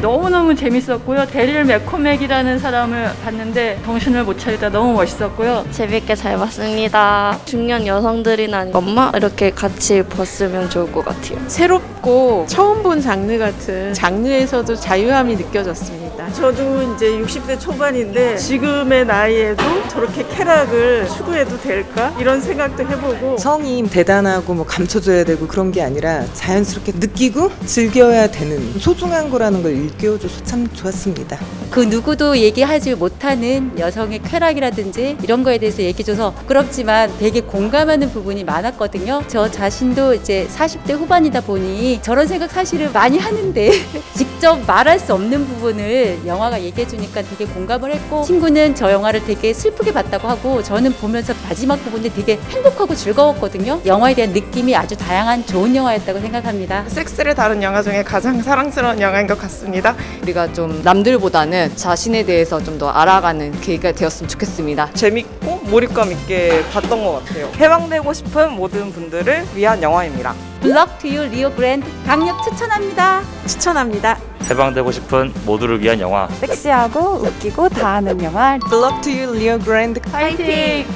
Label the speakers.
Speaker 1: 너무너무 재밌었고요. 데릴 맥코맥이라는 사람을 봤는데 정신을 못 차리다 너무 멋있었고요.
Speaker 2: 재밌게 잘 봤습니다. 중년 여성들이나 엄마 이렇게 같이 봤으면 좋을 것 같아요.
Speaker 3: 새롭고 처음 본 장르 같은 장르에서도 자유함이 느껴졌습니다.
Speaker 4: 저도 이제 60대 초반인데 지금의 나이에도 저렇게 쾌락을 추구해도 될까? 이런 생각도 해보고
Speaker 5: 성이 대단하고 뭐 감춰줘야 되고 그런 게 아니라 자연스럽게 느끼고 즐겨야 되는 소중한 거라는 걸 일깨워줘서 참 좋았습니다.
Speaker 6: 그 누구도 얘기하지 못하는 여성의 쾌락이라든지 이런 거에 대해서 얘기해줘서 부끄럽지만 되게 공감하는 부분이 많았거든요. 저 자신도 이제 40대 후반이다 보니 저런 생각 사실은 많이 하는데 직접 말할 수 없는 부분을 영화가 얘기해 주니까 되게 공감을 했고 친구는 저 영화를 되게 슬프게 봤다고 하고 저는 보면서 마지막 부분에 되게 행복하고 즐거웠거든요. 영화에 대한 느낌이 아주 다양한 좋은 영화였다고 생각합니다.
Speaker 7: 섹스를 다룬 영화 중에 가장 사랑스러운 영화인 것 같습니다.
Speaker 8: 우리가 좀 남들보다는 자신에 대해서 좀 더 알아가는 계기가 되었으면 좋겠습니다.
Speaker 9: 재밌고 몰입감 있게 봤던 것 같아요. 해방되고 싶은 모든 분들을 위한 영화입니다.
Speaker 6: 블럭 투유 리오 그랜드 강력 추천합니다.
Speaker 3: 추천합니다.
Speaker 10: 해방되고 싶은 모두를 위한 영화
Speaker 11: 섹시하고 웃기고 다 아는 영화
Speaker 5: to you, Leo Grand.
Speaker 1: 파이팅!